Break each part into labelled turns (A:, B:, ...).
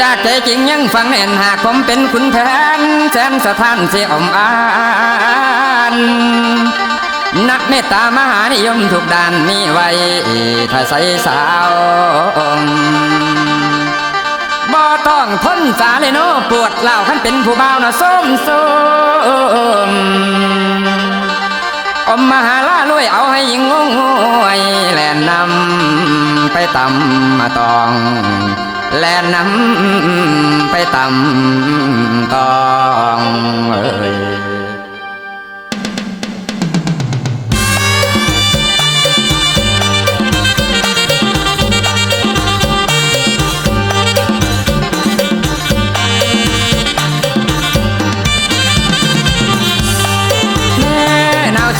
A: จากใจจริงยังฟังเอ็นหากผมเป็นคุณแผนแสนสะท้านเสียอมอานนักเมตตามหานิยมทุกด้านมีไว้ถ้าใส่สาวบ่ต้องทนสาเลยโนปวดเหล่าขันเป็นผู้เบานะส้มส้ม อมมหาลาลุยเอาให้ยิงงงงวยแลนนำไปตำมาตอง แลนนำไปตำตอง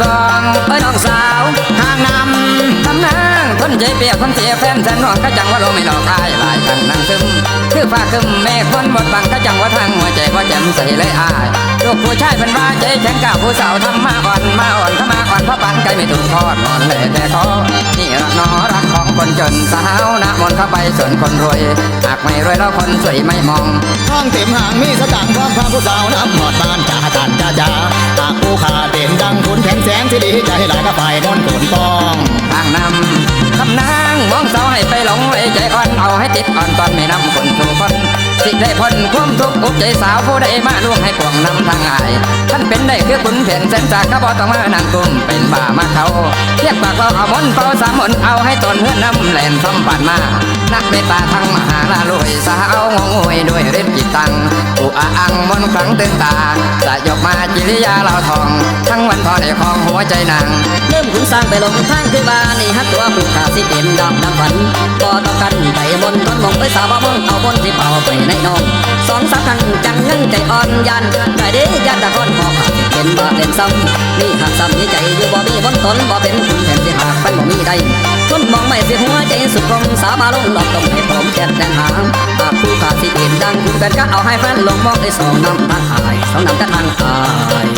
A: สองเอ้ยน้องสาวห่างนำทำนางคนใจเปียกคนเสียแฟนฉันน้องก็จังว่าโลไม่หลอกอายหลายกันนั่งซึมคือฟ้าคึมแม่คนบดบังก็จังว่าทางหัวใจว่าแจ่มใสเลยอายลูกผู้ชายเป็นว่าใจแข็งก้าวผู้สาวทำมาอ่อนมาอ่อนเข้ามาอ่อนเพราะปันไกลไม่ถูกทอดนอนเลยแต่ขอนี่รักนอรักของคนจนสาวนะมนต์เข้าไปส่วนคนรวยหากไม่รวยแล้วคนสวยไม่มอง
B: ท้องเต็มห่างมีสตังค์พร้อมพาผู้สาวน้ำหมอดบ้านจ่าตันจ่าจ่า หากผู้ขาเด่นดังคุณแข็งแสงที่ดีใจหลายก็ไปมนต์ผลปอง
A: ทางนำคำนางมองเสาให้ไปหลงไว้ใจอ่อนเอาให้ติดอ่อนตอนไม่นำคนสู่คนสิได้พ้นความทุกข์อกใจสาวผู้ใดมาล่วงให้ปวงนำทางอายท่านเป็นได้คือคุณเพียนเส้นจากข้าบอต้องมานั่งกุ้มเป็นบ่ามาเขาเรียกปากเราเอามนเป่าสามมนเอาให้ตนเฮือนน้ำแหลนซ้ำปันมานักเมตตาทั้งมหาลาลุยสาวงงวยด้วยฤทธิ์จิตตัง อุอาอังมนต์ครั้งตื่นตาจะยกมาจิริยาเราทอง ทั้งวันพอได้คลองหัวใจนาง
C: เริ่มคุณสร้างไปลงทางขึ้นบ้านนี่ฮักตัวผู้ขาสิเป็นดำดำฝันก็ต้องกันใจบนต้นมงไปสาวบ่มองเอาบนที่เป่าไปในนองสองสามครั้งจังงังใจอ่อนยันได้เด้ยันตะคอนขอขาเป็นบาเล่นซ้ำมีหักซ้ำมีใจอยู่บ่มีบนตนบ่เป็นคุณแทนสิหากเป็นบ่มีใดทนมองไม่สิหัวใจสุดคงสาบาลงดอกต้องให้ผมแก่นแดงหาง แฟนก็เอาให้แฟนลงมองไอ้สองน้ำตาหายสองน้ำตาทางหาย